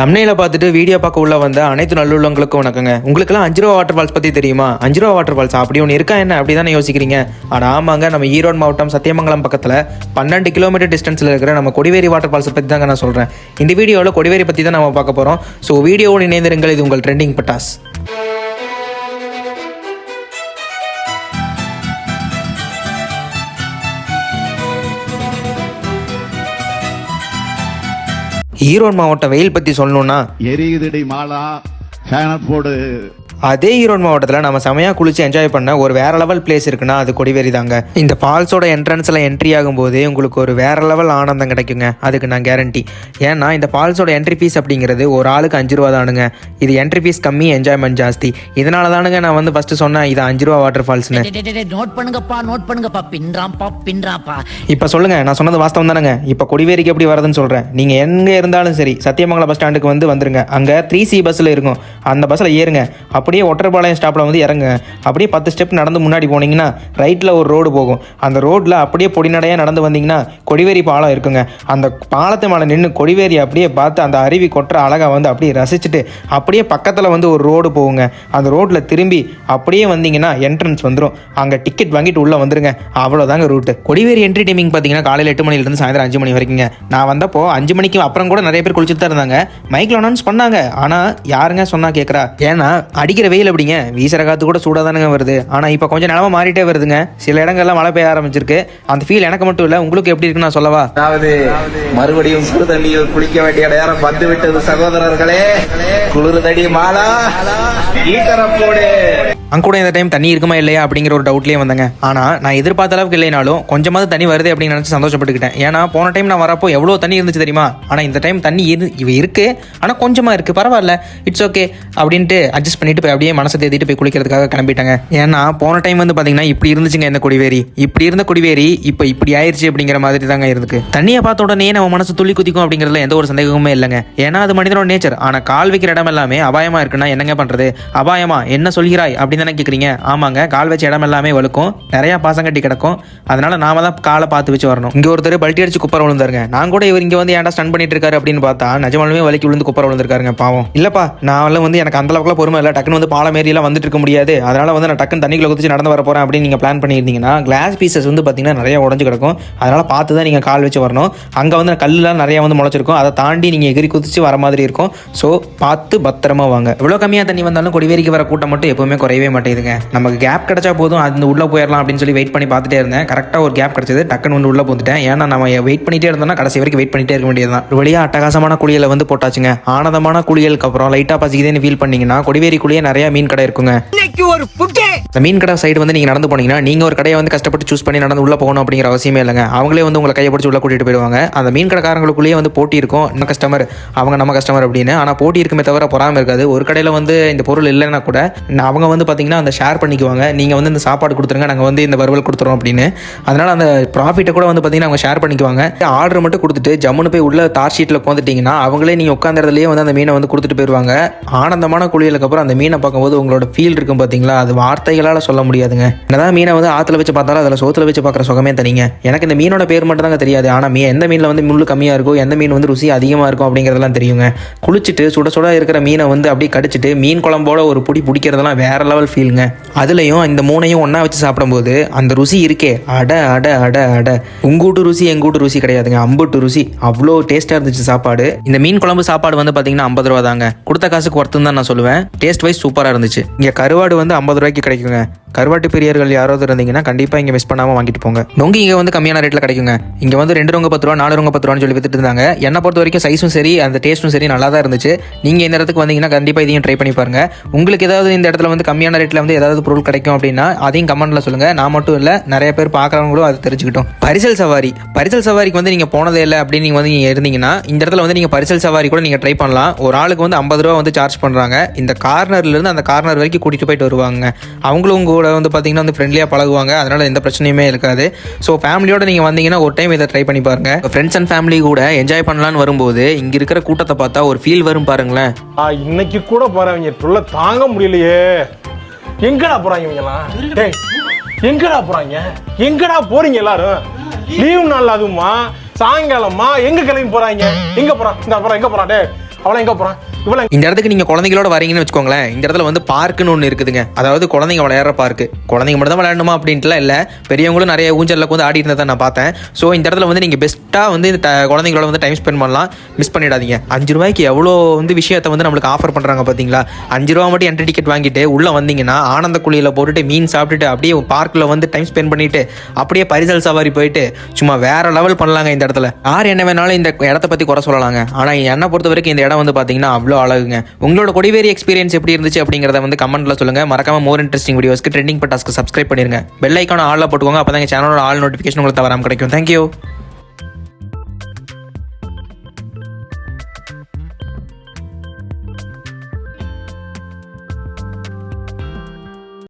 தமிழில் பார்த்துட்டு வீடியோ பார்க்க உள்ள வந்த அனைத்து நல்லுள்ளவங்களுக்கும் வணக்கங்க. உங்களுக்குலாம் அஞ்சு ரூபா வாட்டர் ஃபால்ஸ் பற்றி தெரியுமா? அஞ்சு ரூபா வாட்டர் ஃபால்ஸ் அப்படி ஒன்று இருக்கா என்ன? அப்படி தானே யோசிக்கிறீங்க. ஆனால் ஆமாங்க நம்ம ஈரோடு மாவட்டம் சத்தியமங்கலம் பக்கத்தில் பன்னெண்டு கிலோமீட்டர் டிஸ்டன்ஸில் இருக்கிற நம்ம கொடிவேரி வாட்டர் ஃபால்ஸ் பற்றி தாங்க நான் சொல்கிறேன் இந்த வீடியோவில் கொடிவேரி பற்றி தான் நம்ம பார்க்க போகிறோம் ஸோ வீடியோவோடு இணைந்திருங்கள். இது உங்கள் ட்ரெண்டிங் பட்டாஸ். ஈரோடு மாவட்டம் வெயில் பற்றி சொல்லணும்னா எரியுதடி மாலா ஃபேனை போடு. அதே ஈரோடு மாவட்டத்தில் நம்ம செமையாக குளிச்சு என்ஜாய் பண்ண ஒரு வேற லெவல் பிளேஸ் இருக்குன்னா அது கொடிவேரி தாங்க. இந்த ஃபால்ஸோட என்ட்ரன்ஸில் என்ட்ரி ஆகும்போதே உங்களுக்கு ஒரு வேற லெவல் ஆனந்தம் கிடைக்குங்க. அதுக்கு நான் கேரண்டி ஏன்னா இந்த ஃபால்ஸோட என்ட்ரி ஃபீஸ் அப்படிங்கிறது ஒரு ஆளுக்கு அஞ்சு ரூபா தானுங்க. இது என்ட்ரி ஃபீஸ் கம்மி என்ஜாய்மெண்ட் ஜாஸ்தி. இதனால தானுங்க நான் வந்து ஃபர்ஸ்ட் சொன்னேன் இது அஞ்சு ரூபா வாட்டர் ஃபால்ஸ்னு நோட் பண்ணுங்கப்பா நோட் பண்ணுங்கப்பா. பின்றாம்பா பின்றாம்பா இப்போ சொல்லுங்க நான் சொன்னது வாஸ்தவம் தானேங்க. இப்போ கொடிவேரிக்கு எப்படி வரதுன்னு சொல்கிறேன் நீங்கள் எங்கே இருந்தாலும் சரி சத்தியமங்கலம் பஸ் ஸ்டாண்டுக்கு வந்து வந்துருங்க. அங்கே த்ரீ சி பஸ்ஸில் இருக்கும். அந்த பஸ்ஸில் ஏறுங்க. அப்படியே ஒற்றப்பாளையம் ஸ்டாப்பில் வந்து இறங்குங்க. அப்படியே பத்து ஸ்டெப் நடந்து முன்னாடி போனீங்கன்னா ரைட்டில் ஒரு ரோடு போகும். அந்த ரோட்டில் அப்படியே பொடிநடையாக நடந்து வந்தீங்கன்னா கொடிவேரி பாலம் இருக்குங்க. அந்த பாலத்து மேலே நின்று கொடிவேரி அப்படியே பார்த்து அந்த அருவி கொட்டுற அழகாக வந்து அப்படியே ரசிச்சுட்டு அப்படியே பக்கத்தில் வந்து ஒரு ரோடு போகுங்க. அந்த ரோட்டில் திரும்பி அப்படியே வந்தீங்கன்னா என்ட்ரன்ஸ் வந்துடும் அங்கே டிக்கெட் வாங்கிட்டு உள்ளே வந்துருங்க. அவ்வளோதாங்க ரூட்டு கொடிவேரி என்ட்ரி டைமிங் பார்த்தீங்கன்னா காலையில் எட்டு மணிலேருந்து சாயந்தரம் அஞ்சு மணி வரைக்குங்க. நான் வந்தப்போ அஞ்சு மணிக்கு அப்புறம் கூட நிறைய பேர் குளிச்சுட்டு தான் இருந்தாங்க. மைக்கில் அனௌன்ஸ் பண்ணாங்க. ஆனால் யாருங்க சொன்னால் கேட்குறா ஏன்னா அடிக்கிற வெயில் அப்படிங்க வீசுற காத்து கூட சூடாக தானுங்க வருது. ஆனால் இப்போ கொஞ்சம் நிலம மாறிட்டே வருதுங்க. சில இடங்கள்லாம் மழை பெய்ய ஆரம்பிச்சிருக்கு. அந்த ஃபீல் எனக்கு மட்டும் இல்லை உங்களுக்கு எப்படி இருக்குன்னு நான் சொல்லவா? அதாவது மறுபடியும் சுடு தண்ணியில் குளிக்க வேண்டிய நேரம் வந்து விட்டது சகோதரர்களே. குளிர் தடி மாலா ஈட்டரை அங்க கூட இந்த டைம் தண்ணி இருக்குமா இல்லையா அப்படிங்கிற ஒரு டவுட்லேயே வந்தேங்க. ஆனால் நான் எதிர்பார்த்த அளவுக்கு இல்லைனாலும் கொஞ்சமாவது தண்ணி வருது அப்படின்னு நினச்சி சந்தோஷப்பட்டுக்கிட்டேன். ஏன்னா போன டைம் நான் வரப்போ எவ்வளோ தண்ணி இருந்துச்சு தெரியுமா? ஆனால் இந்த டைம் தண்ணி இரு இவ இருக்கு. ஆனால் கொஞ்சமாக இருக்குது பரவாயில்ல. இட்ஸ் ஓகே அப்படின்ட்டு அட்ஜஸ்ட் பண்ணிட்டு போய் அப்படியே மனசை தேத்திட்டு போய் குளிக்கிறதுக்காக கிளம்பிட்டாங்க. ஏன்னா போன டைம் வந்து பார்த்தீங்கன்னா இப்படி இருந்துச்சுங்க இந்த கொடிவேரி. இப்படி இருந்த கொடிவேரி இப்போ இப்படி ஆயிடுச்சு அப்படிங்கிற மாதிரி தாங்க இருக்கு தண்ணியை பார்த்த உடனே நம்ம மனசு துள்ளி குதிக்கும் அப்படிங்கிறதுல எந்த ஒரு சந்தேகமுமே இல்லைங்க. ஏன்னா அது மனிதனோட நேச்சர் ஆனால் கால் வைக்கிற இடம் எல்லாமே அபாயமாக இருக்குன்னா என்னங்க பண்ணுறது அபாயமா? என்ன சொல்கிறாய்? அப்படின்னு தானே கேட்குறீங்க ஆமாங்க கால் வச்ச இடம் எல்லாமே வழுக்கும். நிறைய பாசம் கட்டி கிடக்கும். அதனால நாம தான் காலை பார்த்து வச்சு வரணும். இங்க ஒருத்தர் பல்ட்டி அடிச்சு குப்பரை விழுந்தாருங்க. நான் கூட இவர் இங்க வந்து ஏன்டா ஸ்டன் பண்ணிட்டு இருக்காரு அப்படின்னு பார்த்தா நிஜமாலுமே வலிக்கு விழுந்து குப்பரை விழுந்திருக்காருங்க பாவம். இல்லப்பா நான் எல்லாம் வந்து எனக்கு அந்த அளவுக்குலாம் பொறுமை இல்லை. டக்குன்னு வந்து பாலம் ஏரியெல்லாம் வந்துட்டு இருக்க முடியாது. அதனால வந்து நான் டக்குன்னு தண்ணிக்குள்ள குதிச்சு நடந்து வர போறேன் அப்படின்னு நீங்க பிளான் பண்ணியிருந்தீங்கன்னா கிளாஸ் பீசஸ் வந்து பாத்தீங்கன்னா நிறைய உடஞ்சு கிடக்கும். அதனால பார்த்து தான் நீங்க கால் வச்சு வரணும். அங்க வந்து கல்லுலாம் நிறைய வந்து முளைச்சிருக்கும். அதை தாண்டி நீங்க எகிரி குதிச்சு வர மாதிரி இருக்கும். ஸோ பார்த்து பத்திரமா வாங்க. எவ்வளோ கம்மியாக தண்ணி வந்தாலும் கொடிவேரிக்கு வர கூட்டம் மட்டும் எப்பவுமே குறையவே மாட்டேங்குதுங்க. நமக்கு கேப் கிடைச்சா போதும் அது உள்ள போயிடலாம் அப்படின்னு சொல்லி வெயிட் பண்ணி பார்த்துட்டே இருந்தேன். கரெக்டாக ஒரு கேப் கிடைச்சது. டக்குன்னு வந்து உள்ள போந்துட்டேன். ஏன்னா நம்ம வெயிட் பண்ணிட்டே இருந்தோம்னா கடைசி வரைக்கும் வெயிட் பண்ணிட்டே இருக்க வேண்டியதுதான். ஒரு வழியா அட்டகாசமான குளியலை வந்து போட்டாச்சுங்க. ஆனந்தமான குளியலுக்கு அப்புறம் லைட்டாக பசிக்குதுன்னு ஃபீல் பண்ணீங்கன்னா கொடிவேரி குளியே நிறைய மீன் கடை இருக்குங்க. இந்த மீன் கடை சைடு வந்து நீங்க நடந்து போனீங்கன்னா நீங்க ஒரு கடையை வந்து கஷ்டப்பட்டு சூஸ் பண்ணி நடந்து உள்ள போகணும் அப்படிங்கிற அவசியமே இல்லைங்க. அவங்களே வந்து உங்களை கையை பிடிச்சி உள்ள கூட்டிட்டு போயிடுவாங்க. அந்த மீன் கடைக்காரங்களுக்குள்ளேயே வந்து போட்டி இருக்கும். நம்ம கஸ்டமர் அவங்க நம்ம கஸ்டமர் அப்படின்னு. ஆனா போட்டி இருக்குமே தவிர பொறாம இருக்காது. ஒரு கடையில வந்து இந்த பொருள் இல்லைன்னா கூட நான் அவங்க வந்து பார்த்தீங்கன்னா அந்த ஷேர் பண்ணிக்குவாங்க. நீங்கள் வந்து இந்த சாப்பாடு கொடுத்துருங்க நாங்கள் வந்து இந்த வறுவல் கொடுத்துறோம் அப்படின்னு. அதனால் அந்த ப்ராஃபிட்டை கூட வந்து பார்த்தீங்கன்னா அவங்க ஷேர் பண்ணிக்குவாங்க. ஆர்டர் மட்டும் கொடுத்துட்டு ஜம்முன்னு போய் உள்ள தார் ஷீட்டில் உட்காந்துட்டிங்கன்னா அவங்களே நீங்கள் உட்காந்த இடத்துலயே வந்து அந்த மீனை வந்து கொடுத்துட்டு போயிருவாங்க. ஆனந்தமான குளியலுக்கு அப்புறம் அந்த மீனை பார்க்கும்போது உங்களோட ஃபீல் இருக்கும் பார்த்தீங்களா? அது வார்த்தைகளால் சொல்ல முடியாதுங்க. என்னதான் மீனை வந்து ஆற்றுல வச்சு பார்த்தாலும் அதில் சோத்தில் வச்சு பார்க்குற சுகமே தனிங்க. எனக்கு இந்த மீனோட பேர் மட்டும் தாங்க தெரியாது. ஆனால் மீன் எந்த மீனில் வந்து முள்ளு கம்மியாக இருக்கும் எந்த மீன் வந்து ருசி அதிகமாக இருக்கும் அப்படிங்கிறதெல்லாம் தெரியுங்க. குளிச்சுட்டு சுட சுட இருக்கிற மீனை வந்து அப்படியே கடிச்சிட்டு மீன் குழம்போட ஒரு புடி பிடிக்கிறதெல்லாம் வேற லெவல் ஃபீலுங்க அதுலேயும் இந்த மூணையும் ஒன்றா வச்சு சாப்பிடும்போது அந்த ருசி இருக்கே. அட அட அட அட. உங்கூட்டு ருசி எங்கூட்டு ருசி கிடையாதுங்க. அம்புட்டு ருசி. அவ்வளோ டேஸ்ட்டாக இருந்துச்சு சாப்பாடு. இந்த மீன் குழம்பு சாப்பாடு வந்து பார்த்தீங்கன்னா ஐம்பது ரூபா தாங்க கொடுத்த காசுக்கு ஒர்த்துன்னு தான் நான் சொல்லுவேன். டேஸ்ட் வைஸ் சூப்பராக இருந்துச்சு. இங்கே கருவாடு வந்து ஐம்பது ரூபாய்க்கு கிடைக்குங்க. கருவாட்டு பிரியர்கள் யாராவது இருந்தீங்கன்னா கண்டிப்பாக இங்கே மிஸ் பண்ணாமல் வாங்கிட்டு போங்க. நொங்கு இங்கே வந்து கம்மியான ரேட்டில் கிடைக்குங்க. இங்கே வந்து ரெண்டு ரொங்க பத்து ரூபா நாலு ரொங்க பத்து ரூபான்னு சொல்லி வித்துட்டு இருந்தாங்க. என்னை பொறுத்த வரைக்கும் சைஸும் சரி அந்த டேஸ்ட்டும் சரி நல்லா தான் இருந்துச்சு. நீங்கள் இந்த இடத்துக்கு வந்தீங்கன்னா கண்டிப்பாக இதையும் ட்ரை பண்ணி பாருங்க. உங்களுக்கு ஏதாவது இந்த இடத்துல வந்து கம்மியான ரேட்டில் வந்து ஏதாவது பொருள் கிடைக்கும் அப்படின்னா அதையும் கமெண்ட்டில் சொல்லுங்கள் நான் மட்டும் இல்லை நிறைய பேர் பார்க்குறவங்களும் அதை தெரிஞ்சுக்கிட்டோம். பரிசல் சவாரி. பரிசல் சவாரிக்கு வந்து நீங்கள் போனதே இல்லை அப்படின்னு நீங்கள் வந்து நீங்கள் இருந்தீங்கன்னா இந்த இடத்துல வந்து நீங்கள் பரிசல் சவாரி கூட நீங்கள் ட்ரை பண்ணலாம். ஒரு ஆளுக்கு வந்து ஐம்பது ரூபா வந்து சார்ஜ் பண்ணுறாங்க இந்த கார்னர்லேருந்து அந்த கார்னர் வரைக்கும் கூட்டிகிட்டு போயிட்டு வருவாங்க அவங்களும் உங்கள் கூட வந்து பார்த்தீங்கன்னா வந்து ஃப்ரெண்ட்லியாக பழகுவாங்க. அதனால எந்த பிரச்சனையுமே இருக்காது. ஸோ ஃபேமிலியோட நீங்கள் வந்தீங்கன்னா ஒரு டைம் இதை ட்ரை பண்ணி பாருங்க. ஃப்ரெண்ட்ஸ் அண்ட் ஃபேமிலி கூட என்ஜாய் பண்ணலான்னு வரும்போது இங்கே இருக்கிற கூட்டத்தை பார்த்தா ஒரு ஃபீல் வரும் பாருங்களேன். ஆ, இன்னைக்கு கூட போறவங்க தொல்லை தாங்க முடியலையே. எங்கடா போறாங்க இவங்கலாம் டேய் எங்கடா போறாங்க? எங்கடா போறீங்க எல்லாரும்? லீவ் நாள் அதுமா சாயங்காலமா? எங்க கிளம்பி போறாங்க? எங்க போறான் இந்த அப்புறம் எங்க போறான் டே அவளை எங்கே போகிறான் இவ்வளோ இந்த இடத்துக்கு நீங்கள் குழந்தைங்களோட வரீங்கன்னு வச்சுக்கோங்களேன் இந்த இடத்துல வந்து பார்க்குன்னு ஒன்று இருக்குதுங்க. அதாவது குழந்தைங்க விளையாடுற பார்க்கு குழந்தைங்க மட்டும் தான் விளையாடணுமா அப்படின்ட்டுலாம் இல்லை. பெரியவங்களும் நிறைய ஊஞ்சலில் வந்து ஆடி இருந்ததை நான் பார்த்தேன். ஸோ இந்த இடத்துல வந்து நீங்கள் பெஸ்ட்டாக வந்து இந்த குழந்தைங்களோட வந்து டைம் ஸ்பெண்ட் பண்ணலாம். மிஸ் பண்ணிடாதீங்க. அஞ்சு ரூபாய்க்கு எவ்வளோ வந்து விஷயத்தை வந்து நம்மளுக்கு ஆஃபர் பண்ணுறாங்க பார்த்தீங்களா? அஞ்சு ரூபா மட்டும் என்ட்ரி டிக்கெட் வாங்கிட்டு உள்ளே வந்தீங்கன்னா ஆனந்த குழியில் போட்டுட்டு மீன் சாப்பிட்டுட்டு அப்படியே பார்க்கில் வந்து டைம் ஸ்பெண்ட் பண்ணிட்டு அப்படியே பரிசல் சவாரி போயிட்டு சும்மா வேற லெவல் பண்ணலாங்க இந்த இடத்துல. யார் என்ன வேணாலும் இந்த இடத்த பற்றி குறை சொல்லலாங்க. ஆனால் என்னை பொறுத்த வரைக்கும் இந்த இடம் வந்து பார்த்தீங்கன்னா அவ்வளோ அழகுங்க. உங்களோட கொடிவேரி எக்ஸ்பீரியன்ஸ் எப்படி இருந்துச்சு அப்படிங்கிறத வந்து கமெண்ட்ல சொல்லுங்க. மறக்காம மோர் இன்ட்ரெஸ்டிங் வீடியோஸ்க்கு ட்ரெண்டிங் பட்டாஸ்க்கு சப்ஸ்கிரைப் பண்ணிருங்க. பெல் ஐக்கான ஆளில் போட்டுக்கோங்க. அப்போ தான் சேனலோட ஆல் நோட்டிஃபிகேஷன் உங்களுக்கு தவறாமல் கிடைக்கும். தேங்க்யூ